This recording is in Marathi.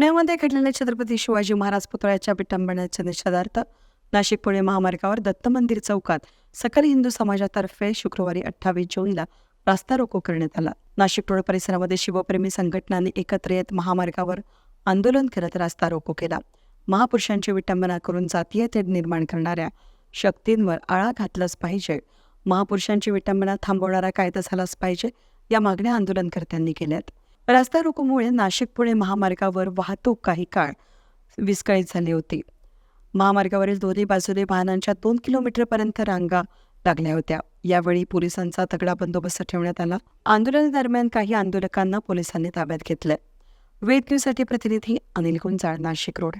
पुण्यामध्ये घडलेल्या छत्रपती शिवाजी महाराज पुतळ्याच्या विटंबनेच्या निषेधार्थ नाशिक पुणे महामार्गावर दत्त मंदिर चौकात सकल हिंदू समाजातर्फे शुक्रवारी अठ्ठावीस जूनला रास्ता रोको करण्यात आला. नाशिक टोळ परिसरामध्ये शिवप्रेमी संघटनांनी एकत्र येत महामार्गावर आंदोलन करत रास्ता रोको केला. महापुरुषांची विटंबना करून जातीय तेढ निर्माण करणाऱ्या शक्तींवर आळा घातलाच पाहिजे. महापुरुषांची विटंबना थांबवणारा कायदा झालाच पाहिजे या मागण्या आंदोलनकर्त्यांनी केल्यात. रस्ता रोकोमुळे नाशिक पुणे महामार्गावर वाहतूक काही काळ विस्कळीत झाली होती. महामार्गावरील दोन्ही बाजूने वाहनांच्या दोन किलोमीटरपर्यंत रांगा लागल्या होत्या. यावेळी पोलिसांचा तगडा बंदोबस्त ठेवण्यात आला. आंदोलनादरम्यान काही आंदोलकांना पोलिसांनी ताब्यात घेतलं. वेद न्यूजसाठी प्रतिनिधी अनिल गुंजाळ नाशिक रोड.